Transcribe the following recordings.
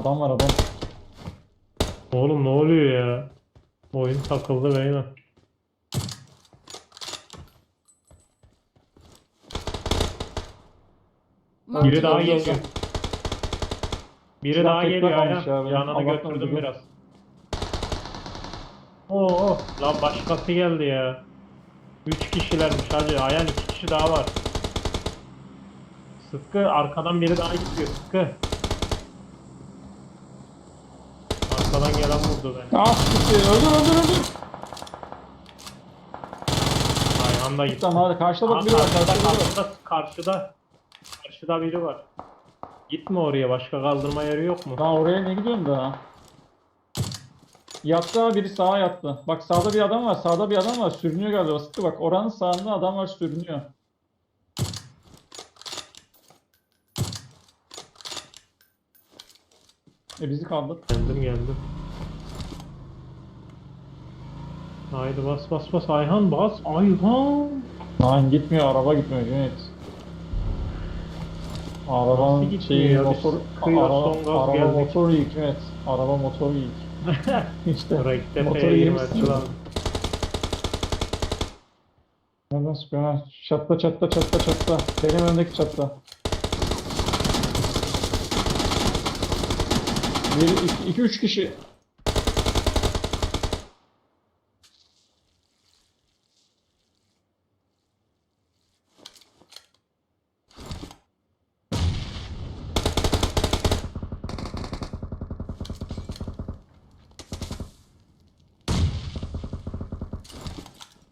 Adam var adam. Oğlum ne oluyor ya? Oyun takıldı beyler. Biri daha geliyor. Biri daha geliyor aynen. Allah'tan götürdüm biraz. Oo, lan başkası geldi ya. 3 kişilermiş hacı. Ayhan 2 kişi daha var. Sıtkı arkadan biri daha gidiyor Sıtkı. Arkadan gelen vurdu beni. Ah gitti. Öldür öldür öldür. Ayhan da gitti. Tamam hadi karşıda bak Aa, biri var. karşıda, Karşıda karşıda, karşıda. Karşıda biri var. Gitme oraya. Başka kaldırma yeri yok mu? Daha oraya ne gidiyorsun da? Yattı ha, biri sağa yattı. Bak sağda bir adam var. Sağda bir adam var. Sürünüyor galiba. Sıktı bak. Oranın sağında adam var sürünüyor. E bizi kaldır. Geldim geldim. Haydi bas bas bas Ayhan bas Ayhan. Lan gitmiyor. Araba gitmiyor Cüneyt. Arabanın şeyi motor kıyıya araba, gaz araba geldik. motoru yık Cüneyt. Araba motoru yık. işte girmez yemişsin. Nereden sıkıyor ha? Çatta çatta çatta çatta. Benim önümdeki çatta. Bir, iki, iki üç kişi.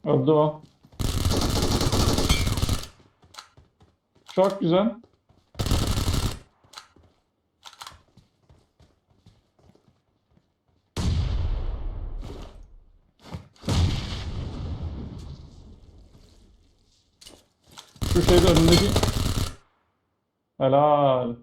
Öldü o. Çok güzel. Şu şeyde önündeki... Helal.